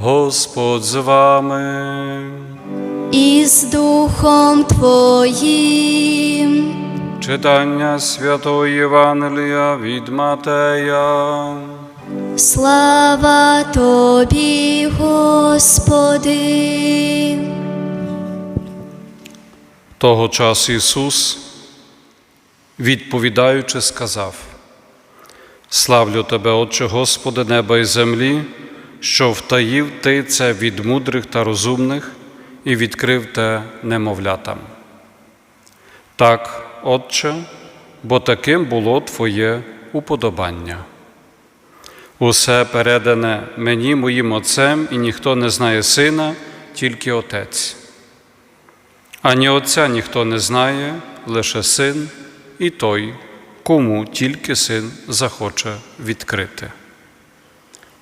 Господь з вами. і з Духом Твоїм. Читання Святого Євангелія від Матея. Слава Тобі, Господи. Того часу Ісус, відповідаючи, сказав: Славлю Тебе, Отче Господи, неба і землі, що втаїв Ти це від мудрих та розумних і відкрив те немовлятам. Так, Отче, бо таким було Твоє уподобання. Усе передане мені, моїм Отцем, і ніхто не знає Сина, тільки Отець. Ані Отця ніхто не знає, лише син і той, кому тільки син захоче відкрити.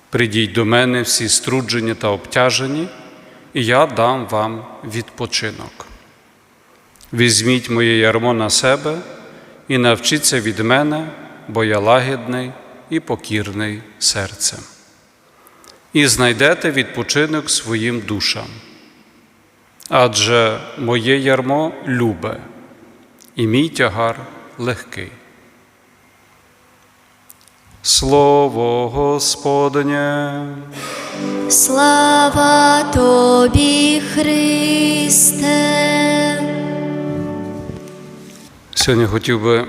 Придіть до мене всі струджені та обтяжені, і я дам вам відпочинок. Візьміть моє ярмо на себе і навчіться від мене, бо я лагідний і покірний серцем. І знайдете відпочинок своїм душам адже моє ярмо любе, і мій тягар легкий. Слово Господнє, Слава Тобі, Христе. сьогодні хотів би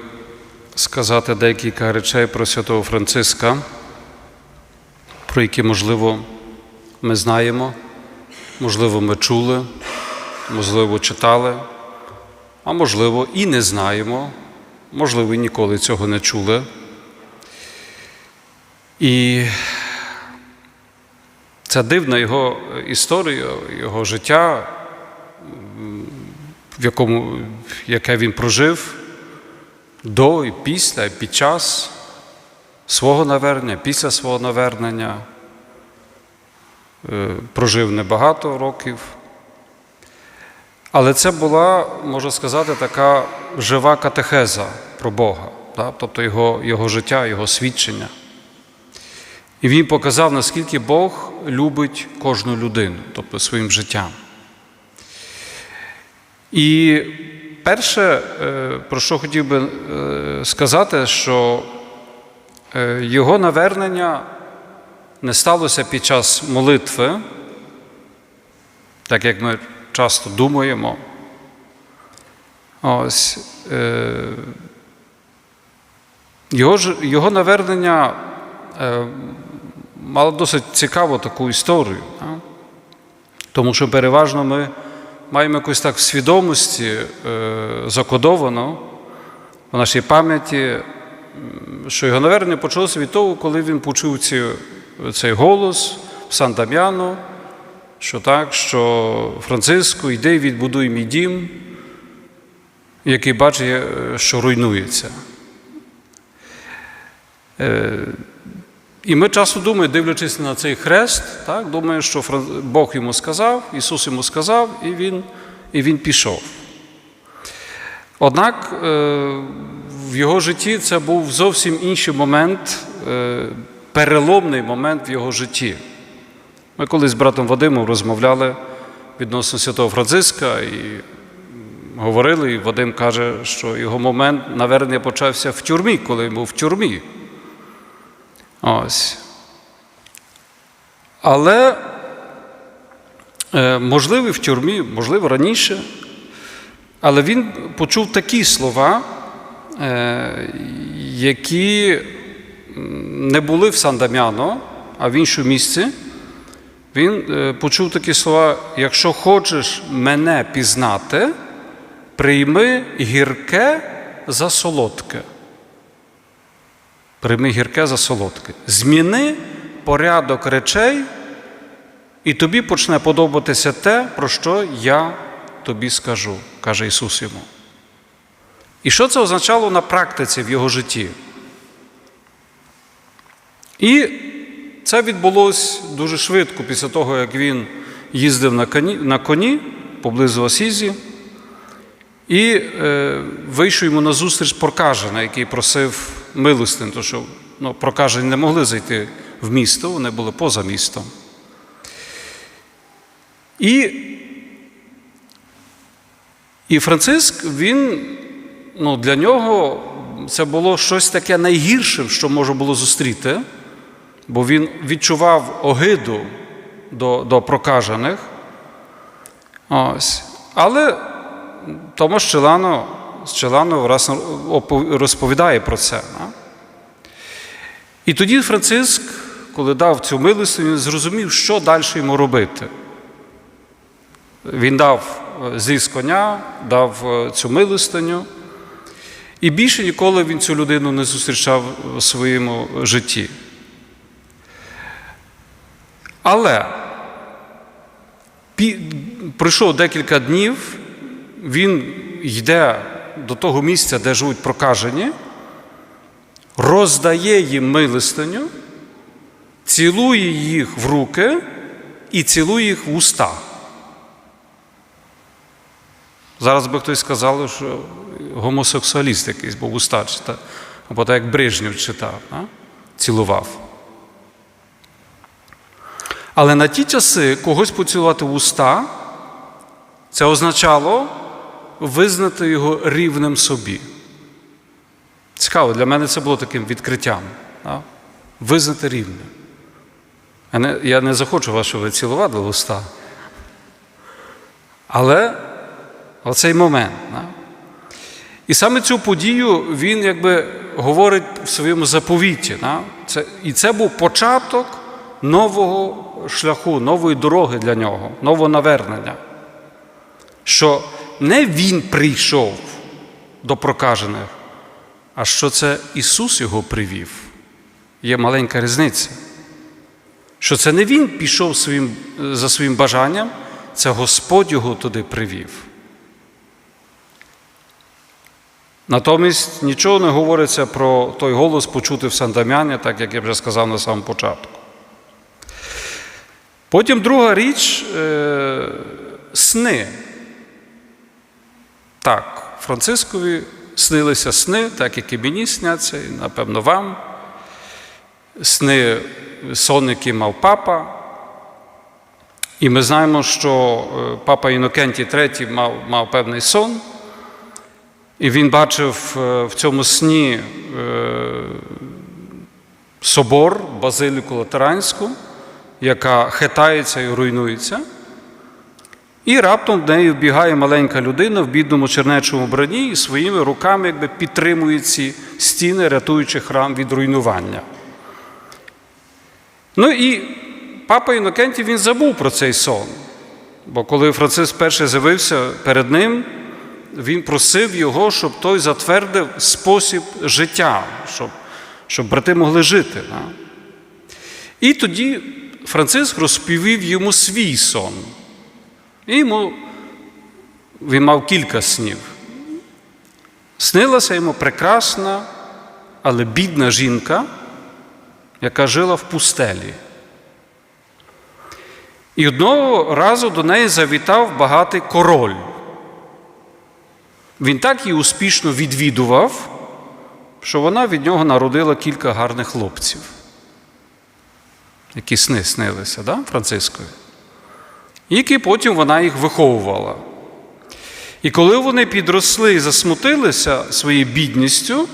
сказати декілька речей про святого Франциска, про які, можливо, ми знаємо, можливо, ми чули, можливо, читали, а можливо, і не знаємо, можливо, і ніколи цього не чули. І ця дивна його історія, його життя, в якому, яке він прожив до і після, і під час свого навернення, після свого навернення, е, прожив небагато років. Але це була, можна сказати, така жива катехеза про Бога, тобто його, його життя, його свідчення. І він показав, наскільки Бог любить кожну людину, тобто своїм життям. І перше, е, про що хотів би е, сказати, що е, його навернення не сталося під час молитви, так як ми часто думаємо. Ось, його, його навернення е, мало досить цікаву таку історію. Тому що переважно ми маємо якось так в свідомості е, закодовано в нашій пам'яті, що його навернення почалося від того, коли він почув ці, цей голос в Сан Дам'яно, що так, що Франциско, йди і відбудуй мій дім, який бачить, е, що руйнується. І ми часто думаємо, дивлячись на цей хрест, так, думаємо, що Бог йому сказав, Ісус йому сказав, і він, і він пішов. Однак е, в його житті це був зовсім інший момент, е, переломний момент в його житті. Ми колись з братом Вадимом розмовляли відносно святого Франциска і говорили, і Вадим каже, що його момент навернення почався в тюрмі, коли він був в тюрмі. Ось. Але, е, можливо, в тюрмі, можливо, раніше, але він почув такі слова, е, які не були в Сан-Дам'яно, а в іншому місці. Він е, почув такі слова: якщо хочеш мене пізнати, прийми гірке за солодке. Прийми гірке за солодке. Зміни порядок речей, і тобі почне подобатися те, про що я тобі скажу, каже Ісус йому. І що це означало на практиці в його житті? І це відбулося дуже швидко після того, як він їздив на коні, на коні поблизу Асізі. І е, вийшов йому на зустріч прокажена, який просив милостин, тому що ну, прокажені не могли зайти в місто, вони були поза містом. І, і Франциск, він, ну, для нього це було щось таке найгірше, що може було зустріти, бо він відчував огиду до, до прокажених. Ось. Але Томаш Челано, Челано раз опов- розповідає про це. І тоді Франциск, коли дав цю милостиню, він зрозумів, що далі йому робити. Він дав е, коня, дав е, цю милостиню, і більше ніколи він цю людину не зустрічав у своєму житті. Але пройшло декілька днів, він йде до того місця, де живуть прокажені, роздає їм милостиню, цілує їх в руки і цілує їх в уста. Зараз би хтось сказав, що гомосексуаліст якийсь, бо в уста читав, або так як Брижнєв читав, а? цілував. Але на ті часи когось поцілувати в уста, це означало визнати його рівнем собі. Цікаво, для мене це було таким відкриттям. А? Визнати рівнем. Я не, я не захочу вас, щоб ви цілували в уста. Але оцей момент. Да? І саме цю подію він якби говорить в своєму заповіті. Да? Це, і це був початок нового шляху, нової дороги для нього, нового навернення. Що не він прийшов до прокажених, а що це Ісус його привів. Є маленька різниця. Що це не він пішов своїм, за своїм бажанням, це Господь його туди привів. Натомість нічого не говориться про той голос почути в Сандам'яні, так як я вже сказав на самому початку. Потім друга річ е, сни. Так, Францискові снилися сни, так як і мені сняться, і напевно вам. Сни, сон, який мав папа. І ми знаємо, що е, папа Інокентій III мав, мав певний сон, і він бачив е, в цьому сні е, собор, базиліку Латеранську, яка хитається і руйнується. І раптом в неї вбігає маленька людина в бідному чернечому броні і своїми руками якби підтримує ці стіни, рятуючи храм від руйнування. Ну і папа Інокентій він забув про цей сон. Бо коли Франциск перший з'явився перед ним, він просив його, щоб той затвердив спосіб життя, щоб, щоб брати могли жити. І тоді Франциск розповів йому свій сон. І йому він мав кілька снів. Снилася йому прекрасна, але бідна жінка, яка жила в пустелі. І одного разу до неї завітав багатий король. Він так її успішно відвідував, що вона від нього народила кілька гарних хлопців, які сни снилися, да, Францискові? Які потім вона їх виховувала. І коли вони підросли і засмутилися своєю бідністю,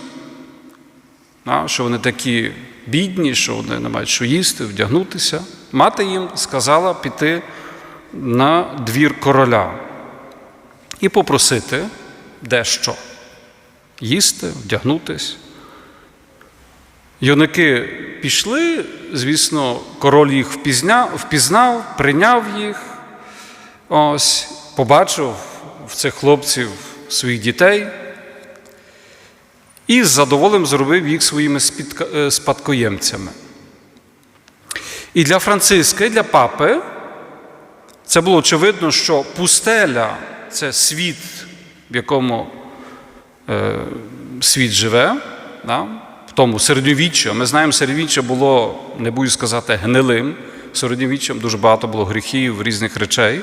що вони такі бідні, що вони не мають що їсти, вдягнутися, мати їм сказала піти на двір короля і попросити дещо їсти, вдягнутись. Юнаки пішли, звісно, король їх впізнав, прийняв їх, ось, побачив в цих хлопців своїх дітей і з задоволенням зробив їх своїми е, спадкоємцями. І для Франциска, і для папи це було очевидно, що пустеля це світ, в якому е, світ живе. Да? В тому середньовіччя. Ми знаємо, середньовіччя було, не буду сказати, гнилим. Середньовіччям дуже багато було гріхів, різних речей.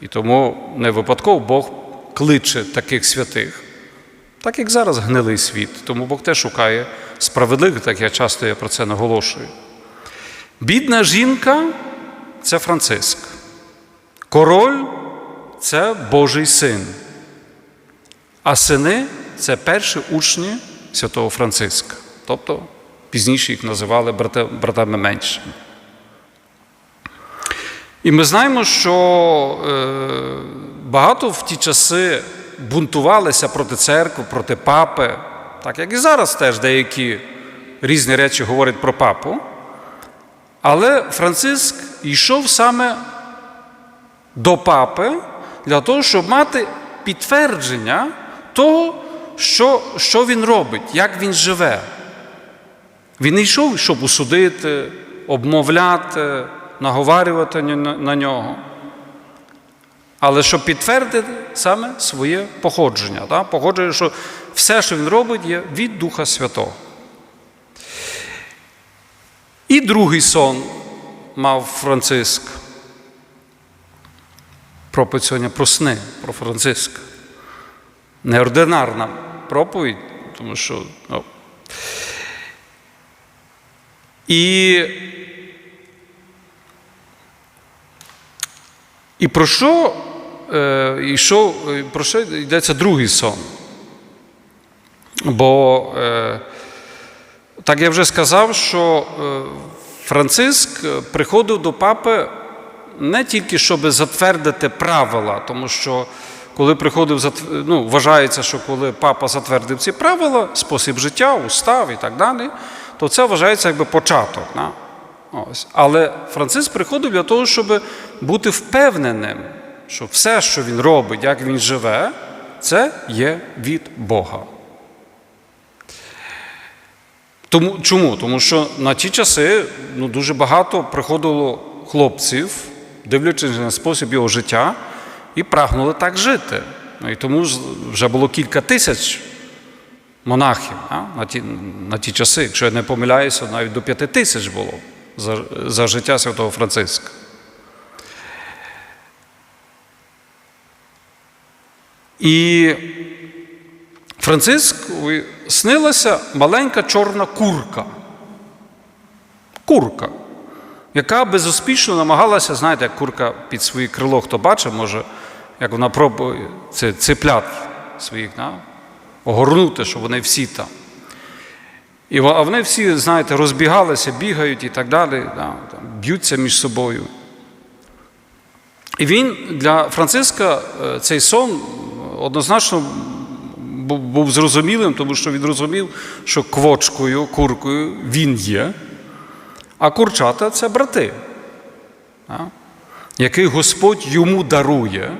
І тому не випадково Бог кличе таких святих, так як зараз гнилий світ. Тому Бог теж шукає справедливих, так я часто я про це наголошую. Бідна жінка це Франциск. Король це Божий син, а сини це перші учні святого Франциска. Тобто пізніше їх називали брата- братами меншими. І ми знаємо, що е, багато в ті часи бунтувалися проти церкви, проти папи, так як і зараз теж деякі різні речі говорять про папу. Але Франциск йшов саме до папи для того, щоб мати підтвердження того, що, що він робить, як він живе. Він не йшов, щоб усудити, обмовляти, наговарювати на нього. Але щоб підтвердити саме своє походження. Да? Походження, що все, що він робить, є від Духа Святого. І другий сон мав Франциск. Проповідь сьогодні про сни, про Франциска. Неординарна проповідь, тому що. Ну, і, і про що е, йшов, про що йдеться другий сон? Бо, е, так я вже сказав, що е, Франциск приходив до папи не тільки щоб затвердити правила, тому що коли приходив ну, вважається, що коли папа затвердив ці правила, спосіб життя, устав і так далі, то це вважається якби початок. Ось. Але Франциск приходив для того, щоб бути впевненим, що все, що він робить, як він живе, це є від Бога. Тому, чому? Тому що на ті часи ну, дуже багато приходило хлопців, дивлячись на спосіб його життя, і прагнули так жити. Ну, і тому вже було кілька тисяч монахів а? на, ті, на ті часи, якщо я не помиляюся, навіть до п'яти тисяч було за, за життя святого Франциска. І Францискові снилася маленька чорна курка. Курка, яка безуспішно намагалася, знаєте, як курка під своє крило, хто бачив, може, як вона пробує це циплят своїх, да? огорнути, щоб вони всі там. І вони всі, знаєте, розбігалися, бігають і так далі, да, там, б'ються між собою. І він для Франциска е, цей сон однозначно бу- був зрозумілим, тому що він розумів, що квочкою, куркою він є, а курчата це брати, да, яких Господь йому дарує,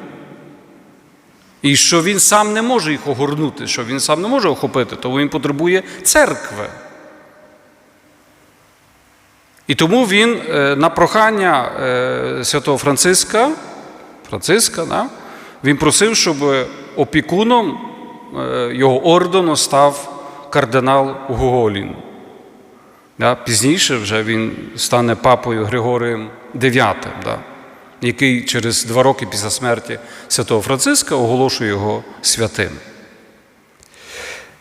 і що він сам не може їх огорнути, що він сам не може охопити, тому він потребує церкви. І тому він е, на прохання е, святого Франциска, Франциска, да, він просив, щоб опікуном е, його ордену став кардинал Гоголін. Да, пізніше вже він стане папою Григорієм IX, да, який через два роки після смерті святого Франциска оголошує його святим.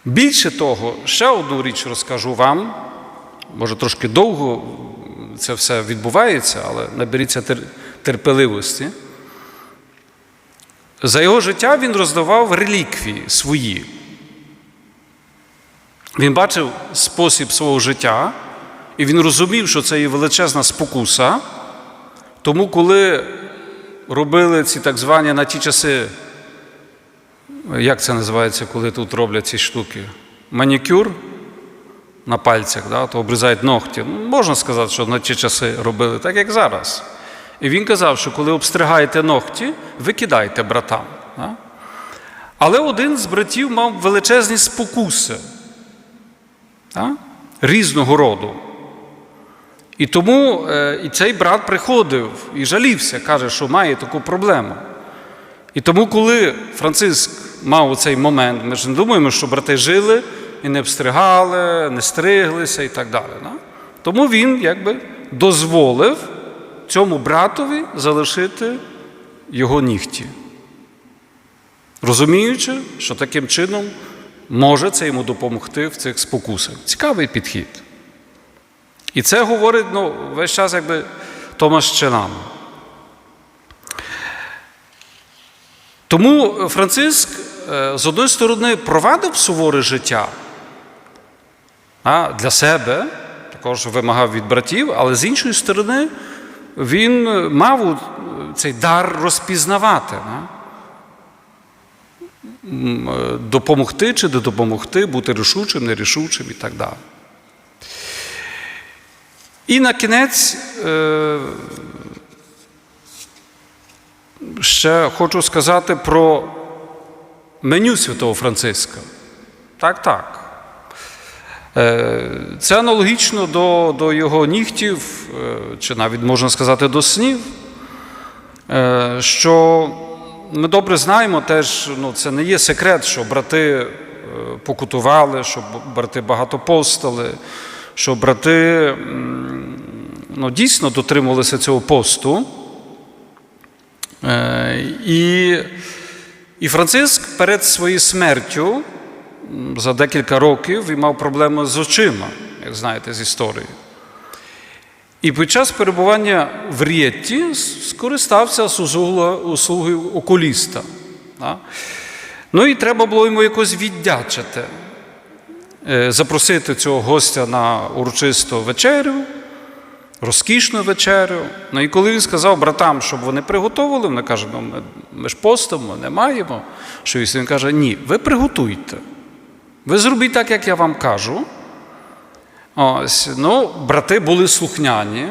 Більше того, ще одну річ розкажу вам. Може, трошки довго це все відбувається, але наберіться терпеливості. За його життя він роздавав реліквії свої. Він бачив спосіб свого життя, і він розумів, що це є величезна спокуса. Тому, коли робили ці так звані на ті часи, як це називається, коли тут роблять ці штуки? Манікюр на пальцях, да, то обрізають ногті. Ну, можна сказати, що на ті часи робили так, як зараз. І він казав, що коли обстригаєте ногті, викидайте братам. Да? Але один з братів мав величезні спокуси да? різного роду. І тому е, і цей брат приходив і жалівся, каже, що має таку проблему. І тому, коли Франциск мав цей момент, ми ж не думаємо, що брати жили і не обстригали, не стриглися і так далі. Да? Тому він якби дозволив цьому братові залишити його нігті, розуміючи, що таким чином може це йому допомогти в цих спокусах. Цікавий підхід. І це говорить ну, весь час, якби Томас Чинам. Тому Франциск, е, з одної сторони, провадив суворе життя а, для себе, також вимагав від братів, але з іншої сторони, він мав цей дар розпізнавати. Е, Допомогти чи не допомогти, бути рішучим, нерішучим і так далі. І на кінець е, ще хочу сказати про меню святого Франциска. Так, так. Е, Це аналогічно до, до його нігтів, е, чи навіть можна сказати до снів, що ми добре знаємо теж, ну, це не є секрет, що брати покутували, що брати багато постали, що брати ну, дійсно дотримувалися цього посту. Е, І, і Франциск перед своєю смертю за декілька років він мав проблеми з очима, як знаєте з історії. І під час перебування в Рєтті скористався услуги окуліста. Ну і треба було йому якось віддячити, Е, запросити цього гостя на урочисту вечерю, розкішну вечерю. Ну і коли він сказав братам, щоб вони приготували, вони кажуть, ну ми, ми ж постимо, не маємо. Що він каже, ні, ви приготуйте. Ви зробіть так, як я вам кажу. Ось, ну, брати були слухняні,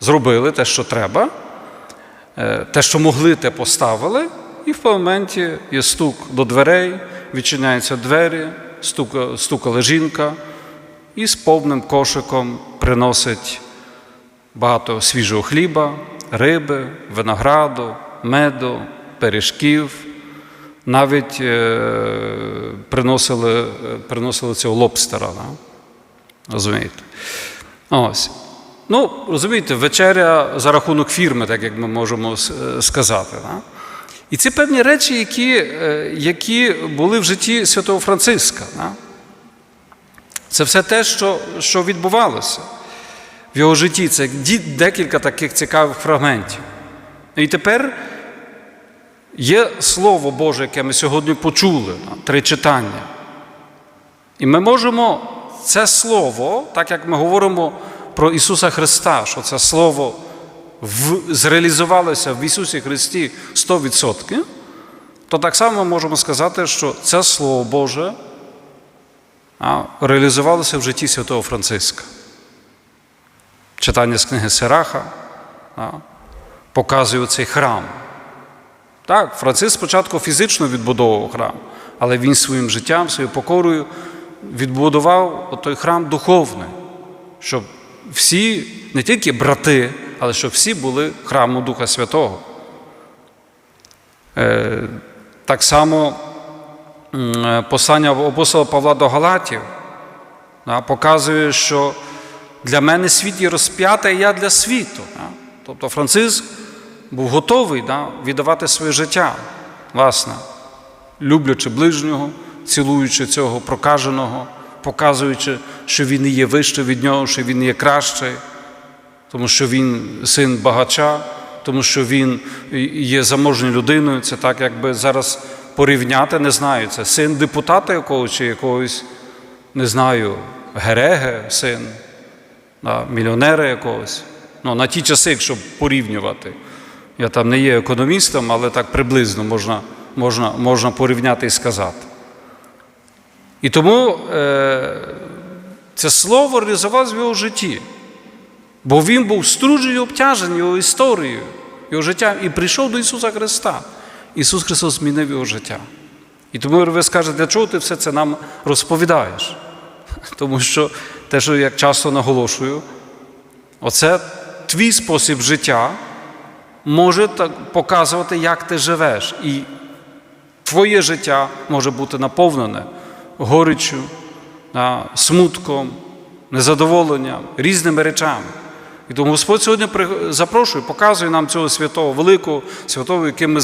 зробили те, що треба, е, те, що могли, те поставили, і в моменті є стук до дверей, відчиняються двері, стука, стукала жінка, і з повним кошиком приносить багато свіжого хліба, риби, винограду, меду, пиріжків. Навіть е, приносили, е, приносили цього лобстера. Да? Розумієте? Ось. Ну, розумієте, вечеря за рахунок фірми, так як ми можемо е, сказати. Да? І це певні речі, які, які були в житті святого Франциска. Да? Це все те, що, що відбувалося в його житті. Це декілька таких цікавих фрагментів. І тепер є Слово Боже, яке ми сьогодні почули, три читання. І ми можемо це слово, так як ми говоримо про Ісуса Христа, що це Слово в, зреалізувалося в Ісусі Христі 100%, то так само можемо сказати, що це Слово Боже реалізувалося в житті святого Франциска. Читання з книги Сираха показує цей храм. Так, Франциск спочатку фізично відбудовував храм, але він своїм життям, своєю покорою відбудував той храм духовний, щоб всі, не тільки брати, але щоб всі були храмом Духа Святого. Е, так само послання апостола Павла до Галатів показує, що для мене світ є розп'ятий, я для світу. Тобто Франциск був готовий да, віддавати своє життя, власне, люблячи ближнього, цілуючи цього прокаженого, показуючи, що він є вище від нього, що він є кращий, тому що він син багача, тому що він є заможною людиною. Це так, якби зараз порівняти, не знаю, це син депутата якогось чи якогось, не знаю, Гереге, син, да, мільйонера якогось. Ну, на ті часи, якщо порівнювати. Я там не є економістом, але так приблизно можна, можна, можна порівняти і сказати. І тому е, це слово реалізувалося в його житті, бо він був струджений і обтяжений його історією, його життям, і прийшов до Ісуса Христа. Ісус Христос змінив його життя. І тому ви скажете, для чого ти все це нам розповідаєш? Тому що те, що я часто наголошую, оце твій спосіб життя може показувати, як ти живеш. І твоє життя може бути наповнене гориччю, смутком, незадоволенням, різними речами. І тому Господь сьогодні запрошує, показує нам цього святого, великого святого, яким ми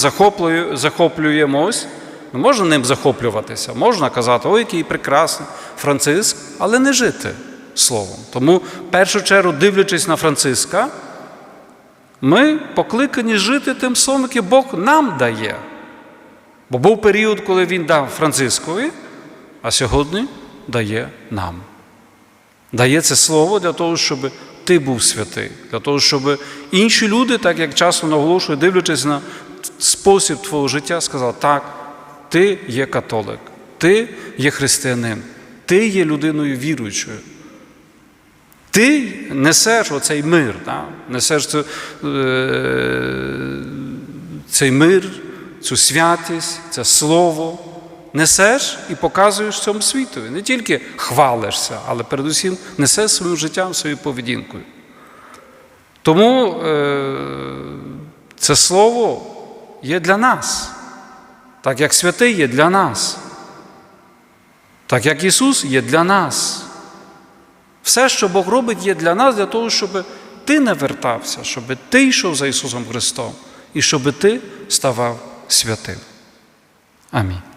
захоплюємось. Ну, можна ним захоплюватися, можна казати, ой, який прекрасний Франциск, але не жити словом. Тому, в першу чергу, дивлячись на Франциска, ми покликані жити тим словом, яке Бог нам дає. Бо був період, коли він дав Францискові, а сьогодні дає нам. Дає це слово для того, щоб ти був святий, для того, щоб інші люди, так як часто наголошують, дивлячись на спосіб твого життя, сказали, так, ти є католик, ти є християнин, ти є людиною віруючою. Ти несеш оцей мир, да? несеш цю, е, цей мир, цю святість, це слово, несеш і показуєш цьому світові. Не тільки хвалишся, але передусім несеш своїм життям, своєю поведінкою. Тому е, це слово є для нас, так як святий є для нас, так як Ісус є для нас. Все, що Бог робить, є для нас, для того, щоб ти не вертався, щоб ти йшов за Ісусом Христом і щоб ти ставав святим. Амінь.